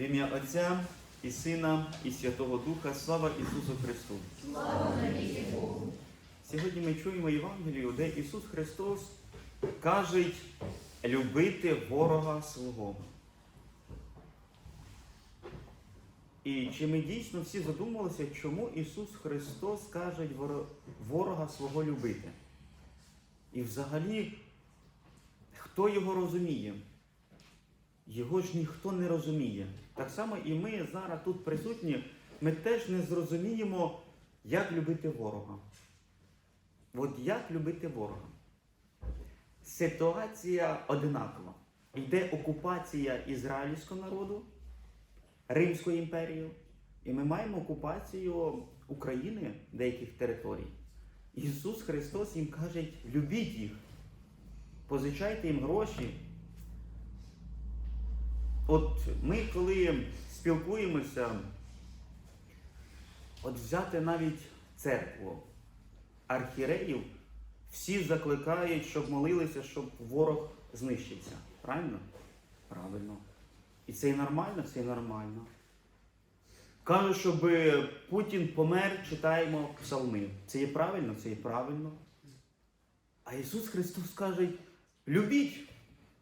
В ім'я Отця і Сина, і Святого Духа, слава Ісусу Христу! Сьогодні ми чуємо Євангелію, де Ісус Христос каже любити ворога свого. І чи ми дійсно всі задумалися, чому Ісус Христос каже ворога свого любити? І взагалі, хто його розуміє? Його ж ніхто не розуміє. Так само і ми зараз тут присутні, ми теж не зрозуміємо, як любити ворога. От як любити ворога? Ситуація одинакова. Йде окупація ізраїльського народу, Римською імперією, і ми маємо окупацію України, деяких територій. Ісус Христос їм каже, любіть їх, позичайте їм гроші. От ми, коли спілкуємося, от взяти навіть церкву, архіреїв, всі закликають, щоб молилися, щоб ворог знищився. Правильно? Правильно. І це і нормально, це і нормально. Кажуть, щоб Путін помер, читаємо псалми. Це є правильно, це є правильно. А Ісус Христос каже: любіть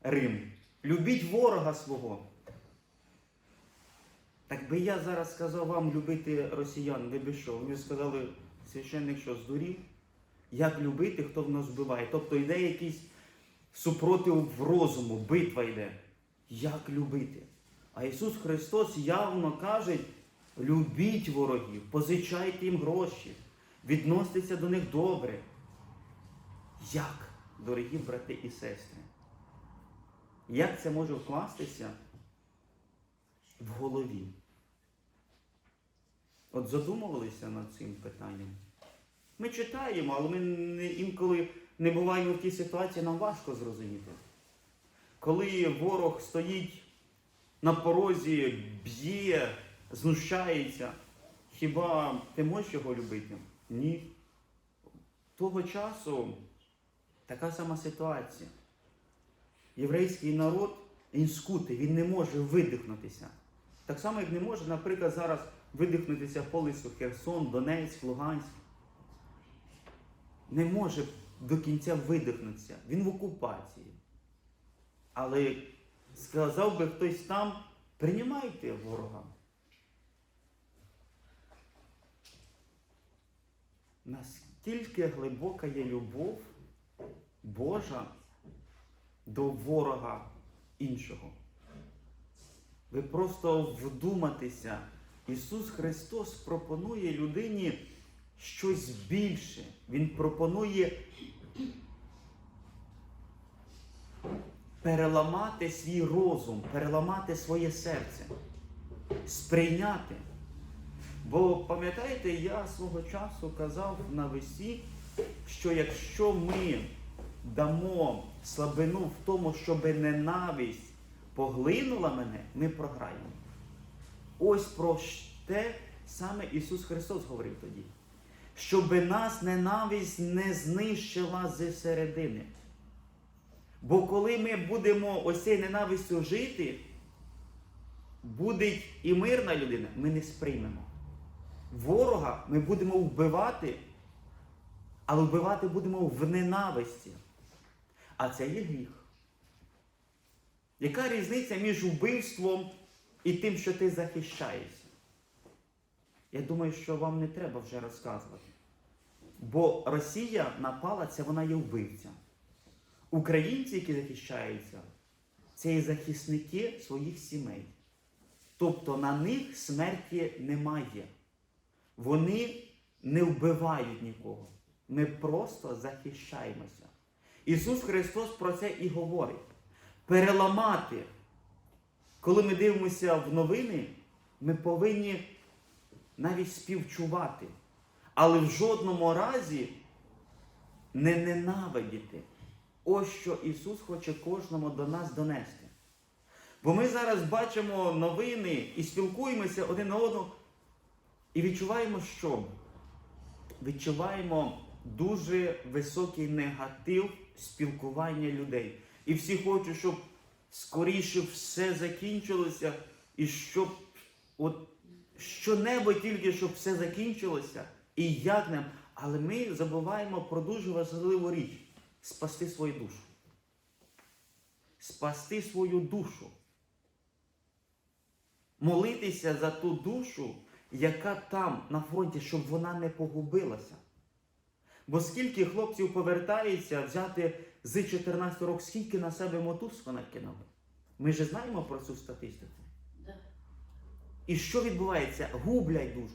Рим, любіть ворога свого. Так би я зараз сказав вам любити росіян, ви би що? Ви сказали, священник що здурів? Як любити, хто в нас вбиває? Тобто йде якийсь супротив в розуму, битва йде. Як любити? А Ісус Христос явно каже: любіть ворогів, позичайте їм гроші, відносьтеся до них добре. Як, дорогі брати і сестри? Як це може вкластися в голові? От задумувалися над цим питанням. Ми читаємо, але ми інколи не буваємо в тій ситуації, нам важко зрозуміти. Коли ворог стоїть на порозі, б'є, знущається, хіба ти можеш його любити? Ні. Того часу така сама ситуація. Єврейський народ він скутий, він не може видихнутися. Так само, як не може, наприклад, зараз видихнутися по лису Херсон, Донецьк, Луганськ. Не може до кінця видихнутися. Він в окупації. Але сказав би хтось там, приймайте ворога. Наскільки глибока є любов Божа до ворога іншого. Ви просто вдуматися. Ісус Христос пропонує людині щось більше. Він пропонує переламати свій розум, переламати своє серце, сприйняти. Бо пам'ятаєте, я свого часу казав на весі, що якщо ми дамо слабину в тому, щоб ненависть поглинула мене, ми програємо. Ось про те саме Ісус Христос говорив тоді. Щоб нас ненависть не знищила зі середини. Бо коли ми будемо ось цією ненавистю жити, буде і мирна людина, ми не сприймемо. Ворога ми будемо вбивати, але вбивати будемо в ненависті. А це є гріх. Яка різниця між вбивством і тим, що ти захищаєшся? Я думаю, що вам не треба вже розказувати. Бо Росія напала, це вона є вбивця. Українці, які захищаються, це є захисники своїх сімей. Тобто на них смерті немає. Вони не вбивають нікого. Ми просто захищаємося. Ісус Христос про це і говорить. Переламати. Коли ми дивимося в новини, ми повинні навіть співчувати. Але в жодному разі не ненавидіти. Ось що Ісус хоче кожному до нас донести. Бо ми зараз бачимо новини і спілкуємося один на одного, і відчуваємо, що? Відчуваємо дуже високий негатив спілкування людей. І всі хочуть, щоб скоріше все закінчилося, і щоб от що-небудь тільки, щоб все закінчилося, і як нам. Але ми забуваємо про дуже важливу річ спасти свою душу. Спасти свою душу. Молитися за ту душу, яка там на фронті, щоб вона не погубилася. Бо скільки хлопців повертається взяти з 14 років, скільки на себе мотузку накинули? Ми ж знаємо про цю статистику. Да. І що відбувається? Гублять душу.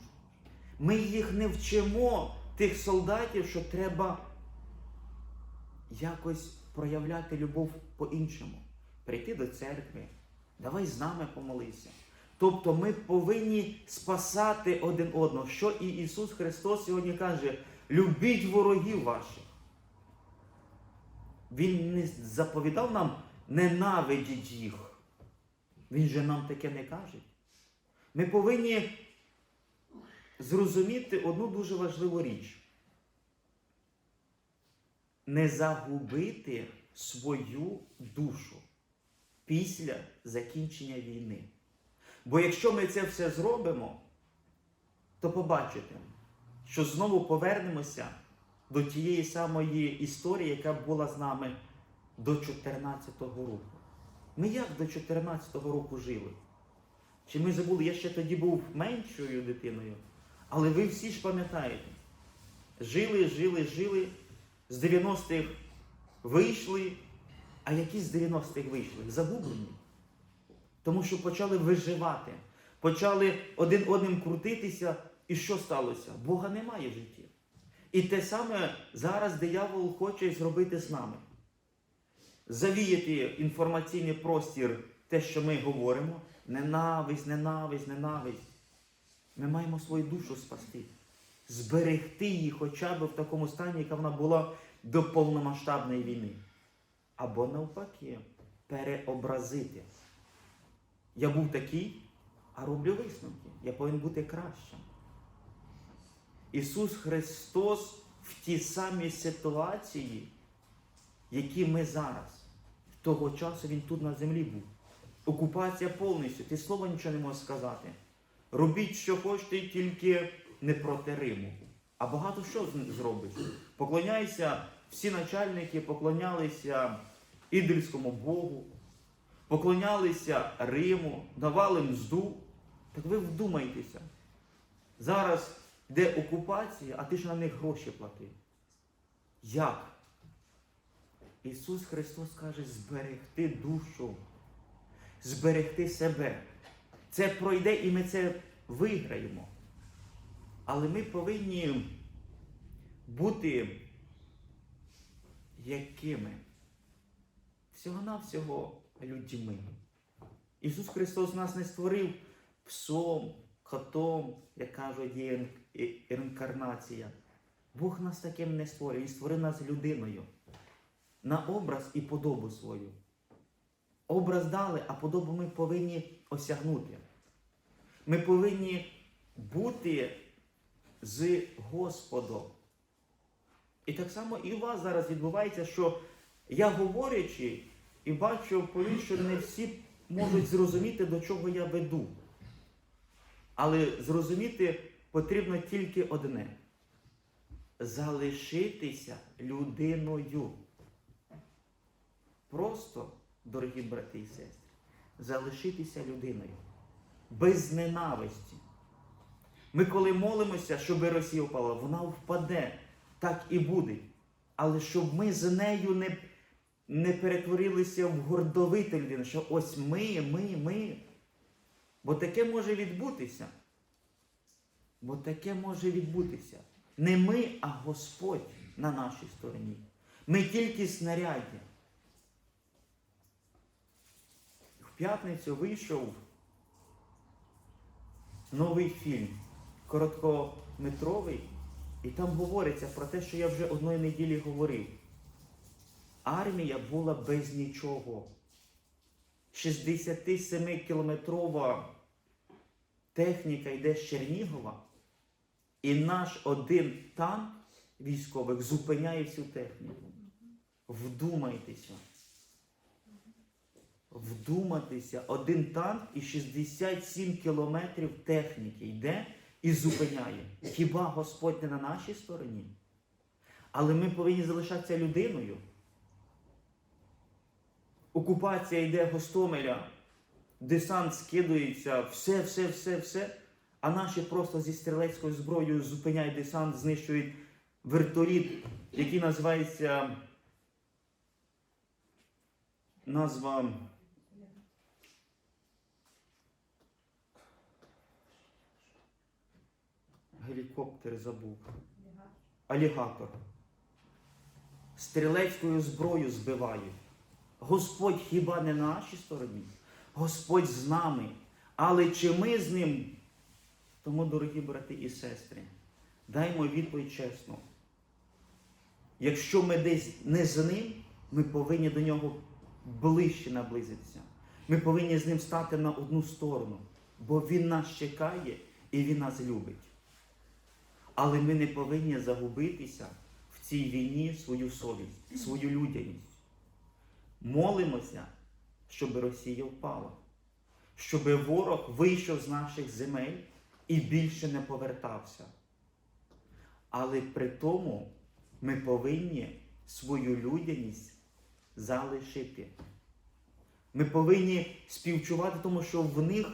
Ми їх не вчимо, тих солдатів, що треба якось проявляти любов по-іншому. Прийти до церкви, давай з нами помолися. Тобто ми повинні спасати один одного. Що і Ісус Христос сьогодні каже: любіть ворогів ваших. Він не заповідав нам ненавидіть їх. Він же нам таке не каже. Ми повинні зрозуміти одну дуже важливу річ. Не загубити свою душу після закінчення війни. Бо якщо ми це все зробимо, то побачите, що знову повернемося до тієї самої історії, яка була з нами до 14-го року. Ми як до 14-го року жили? Чи ми забули, я ще тоді був меншою дитиною, але ви всі ж пам'ятаєте, жили, жили, жили, з 90-х вийшли, а які з 90-х вийшли? Загублені. Тому що почали виживати, почали один одним крутитися, і що сталося? Бога немає в житті. І те саме зараз диявол хоче зробити з нами. Завіяти інформаційний простір, те, що ми говоримо, ненависть, ненависть, ненависть. Ми маємо свою душу спасти, зберегти її хоча б в такому стані, яка вона була до повномасштабної війни. Або навпаки, переобразити. Я був такий, а роблю висновки. Я повинен бути кращим. Ісус Христос в тій самій ситуації, які ми зараз. Того часу Він тут на землі був. Окупація повністю, ти слова нічого не можеш сказати. Робіть, що хочете, тільки не проти Риму. А багато що зробиш? Поклоняйся, всі начальники поклонялися ідольському Богу, поклонялися Риму, давали мзду. Так ви вдумайтеся. Зараз йде окупація, а ти ж на них гроші платив. Як? Ісус Христос каже, зберегти душу, зберегти себе. Це пройде і ми це виграємо. Але ми повинні бути якими? Всього-навсього людьми. Ісус Христос нас не створив псом, котом, як кажуть, інкарнація. Бог нас таким не створив, Він створив нас людиною на образ і подобу свою. Образ дали, а подобу ми повинні осягнути. Ми повинні бути з Господом. І так само і у вас зараз відбувається, що я говорячи і бачу, повір, що не всі можуть зрозуміти, до чого я веду. Але зрозуміти потрібно тільки одне: залишитися людиною. Просто, дорогі брати і сестри, залишитися людиною без ненависті. Ми коли молимося, щоб Росія впала, вона впаде, так і буде. Але щоб ми з нею не, не перетворилися в гордовиту людину, що ось ми, ми, ми. Бо таке може відбутися. Бо таке може відбутися. Не ми, а Господь на нашій стороні. Ми тільки снаряді. В п'ятницю вийшов новий фільм, короткометровий, і там говориться про те, що я вже одної неділі говорив. Армія була без нічого. 67-кілометрова техніка йде з Чернігова, і наш один танк військових зупиняє всю техніку. Вдумайтеся. вдуматися, один танк і 67 кілометрів техніки йде і зупиняє. Хіба Господь не на нашій стороні? Але ми повинні залишатися людиною. Окупація йде Гостомеля, десант скидується, все, все, все, все. А наші просто зі стрілецькою зброєю зупиняють десант, знищують вертоліт, який називається назва. Гелікоптер забув. Алігатор. Стрілецькою зброєю збивають. Господь хіба не на нашій стороні? Господь з нами. Але чи ми з ним? Тому, дорогі брати і сестри, даймо відповідь чесно. Якщо ми десь не з ним, ми повинні до нього ближче наблизитися. Ми повинні з ним стати на одну сторону, бо Він нас чекає і Він нас любить. Але ми не повинні загубитися в цій війні свою совість, свою людяність. Молимося, щоб Росія впала, щоб ворог вийшов з наших земель і більше не повертався. Але при тому ми повинні свою людяність залишити. Ми повинні співчувати, тому що в них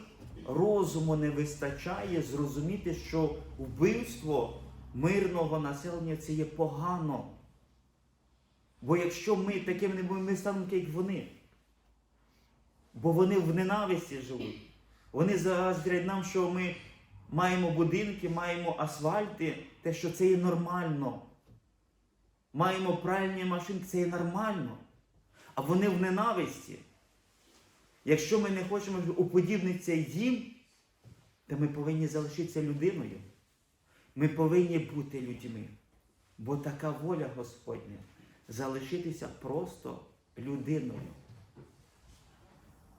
розуму не вистачає зрозуміти, що вбивство мирного населення це є погано. Бо якщо ми таким не будемо, ми станемо як вони. Бо вони в ненависті живуть. Вони заздрять нам, що ми маємо будинки, маємо асфальти, те, що це є нормально. Маємо пральні машинки, це є нормально. А вони в ненависті. Якщо ми не хочемо уподібнитися їм, то ми повинні залишитися людиною. Ми повинні бути людьми. Бо така воля Господня залишитися просто людиною.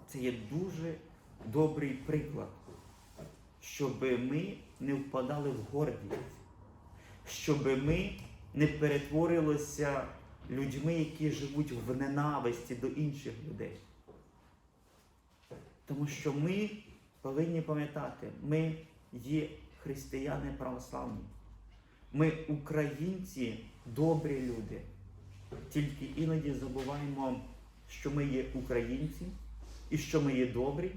Це є дуже добрий приклад, щоб ми не впадали в гордість, щоб ми не перетворилися людьми, які живуть в ненависті до інших людей. Тому що ми повинні пам'ятати, ми є християни православні. Ми українці добрі люди. Тільки іноді забуваємо, що ми є українці, і що ми є добрі,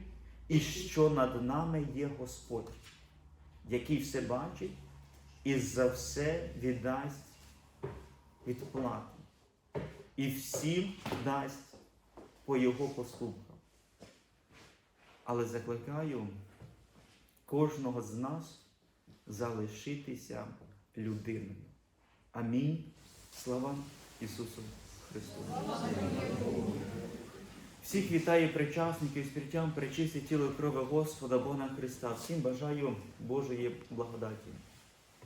і що над нами є Господь, який все бачить і за все віддасть відплату. І всім дасть по його поступкам. Але закликаю кожного з нас залишитися людиною. Амінь. Слава Ісусу Христу. Всіх вітаю причасників спіртям, причисті тіло крови Господа Бога Христа. Всім бажаю Божої благодаті.